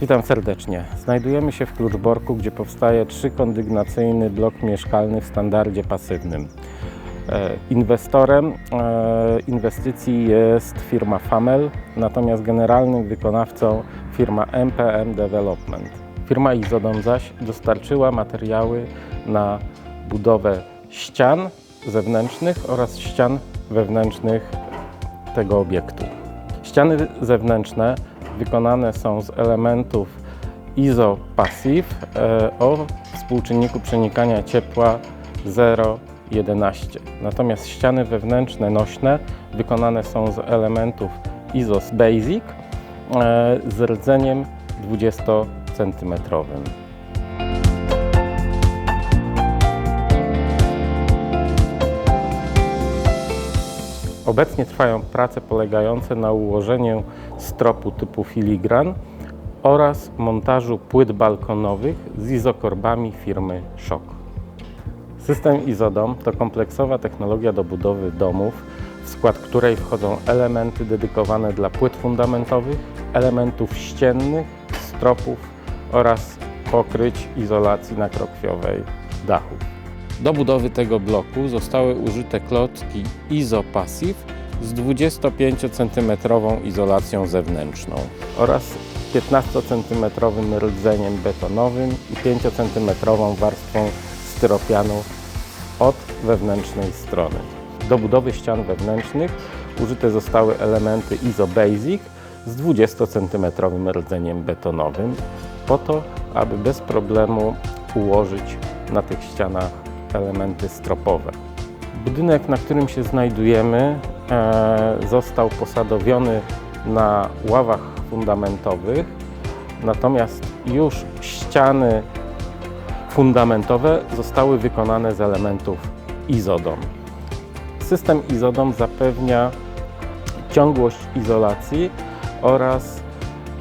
Witam serdecznie. Znajdujemy się w Kluczborku, gdzie powstaje trzykondygnacyjny blok mieszkalny w standardzie pasywnym. E, Inwestorem e, inwestycji jest firma Famel, natomiast generalnym wykonawcą firma MPM Development. Firma Izodom zaś dostarczyła materiały na budowę ścian zewnętrznych oraz ścian wewnętrznych tego obiektu. Ściany zewnętrzne wykonane są z elementów izopassive e, o współczynniku przenikania ciepła 0,11. Natomiast ściany wewnętrzne nośne wykonane są z elementów Izos Basic e, z rdzeniem 20 cm. Obecnie trwają prace polegające na ułożeniu stropu typu filigran oraz montażu płyt balkonowych z izokorbami firmy Szok. System Izodom to kompleksowa technologia do budowy domów, w skład której wchodzą elementy dedykowane dla płyt fundamentowych, elementów ściennych, stropów oraz pokryć izolacji nakrokwiowej dachów. Do budowy tego bloku zostały użyte klocki izopassive z 25 cm izolacją zewnętrzną oraz 15 cm rdzeniem betonowym i 5 cm warstwą styropianu od wewnętrznej strony. Do budowy ścian wewnętrznych użyte zostały elementy Iso Basic z 20 cm rdzeniem betonowym po to, aby bez problemu ułożyć na tych ścianach elementy stropowe. Budynek, na którym się znajdujemy, e, został posadowiony na ławach fundamentowych, natomiast już ściany fundamentowe zostały wykonane z elementów Izodom. System Izodom zapewnia ciągłość izolacji oraz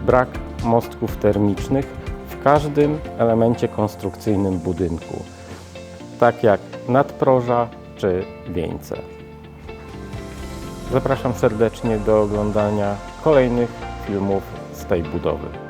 brak mostków termicznych w każdym elemencie konstrukcyjnym budynku, tak jak nadproża czy wieńce. Zapraszam serdecznie do oglądania kolejnych filmów z tej budowy.